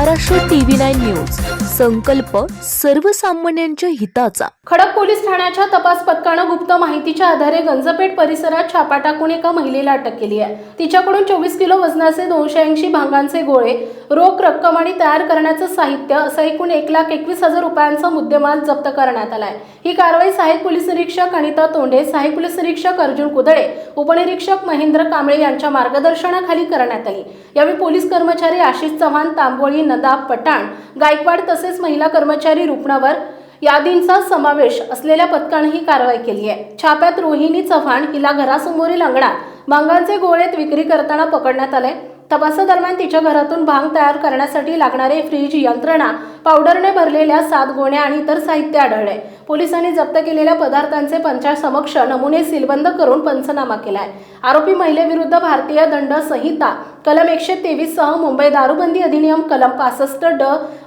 Maharashtra TV nine news. संकल्प सर्वसामान्यांच्या हिताचा. खडक पोलीस ठाण्याच्या तपास पथकानं गुप्त माहितीच्या आधारे गंजपेठ परिसरात छापा टाकून एका महिलेला अटक केली आहे. तिच्याकडून चोवीस किलो वजनाचे दोनशे ऐंशी भांगांचे गोळे रोख रक्कम आणि तयार करण्याचं साहित्य असं एकूण एक लाख एकवीस हजार रुपयांचा मुद्देमाल जप्त करण्यात आलाय. ही कारवाई सहाय्यक पोलीस निरीक्षक अनिता तोंडे सहाय्यक पोलीस निरीक्षक अर्जुन कुदळे उपनिरीक्षक महेंद्र कांबळे यांच्या मार्गदर्शनाखाली करण्यात आली. यावेळी पोलीस कर्मचारी आशिष चव्हाण तांबोळी नदाब पठाण गायकवाड तसेच महिला कर्मचारी रुपणावर यादींचा समावेश असलेल्या पथकाने ही कारवाई केली आहे. छाप्यात रोहिणी चव्हाण हिला घरासमोरील अंगणात भांगांचे गोळेत विक्री करताना पकडण्यात आले. तपासादरम्यान तिच्या घरातून भांग तयार करण्यासाठी लागणारे फ्रीज यंत्रणा पावडरने भरलेल्या सात गोण्या आणि इतर साहित्य आढळले. पोलिसांनी जप्त केलेल्या पदार्थांचे पंचासमक्ष नमुने सीलबंद करून पंचनामा केलाय. आरोपी महिलेविरुद्ध भारतीय दंड संहिता कलम एकशे तेवीस सह मुंबई दारूबंदी अधिनियम कलम पासष्ट ड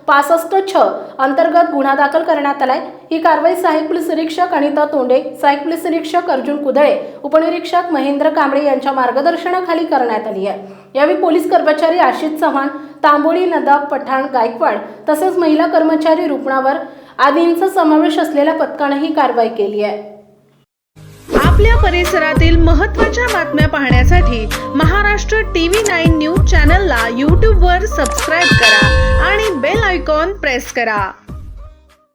पासष्ट छ अंतर्गत गुन्हा दाखल करण्यात आलाय. ही कारवाई सहाय्यक पोलीस निरीक्षक अनिता तोंडे सहाय्यक पोलीस निरीक्षक अर्जुन कुदळे उपनिरीक्षक महेंद्र कांबळे यांच्या मार्गदर्शनाखाली करण्यात आली आहे. यावेळी पोलीस कर्मचारी आशिष चव्हाण तांबोळी नदाब पठाण गायकवाड तसेच महिला कर्मचारी रुपणावर आदींचा समावेश असलेल्या पथकाने ही कारवाई केली आहे. आपल्या परिसरातील महत्त्वाच्या बातम्या पाहण्यासाठी महाराष्ट्र टीव्ही नाईन न्यूज चॅनलला यूट्यूबवर सबस्क्राईब करा आणि बेल आयकॉन प्रेस करा.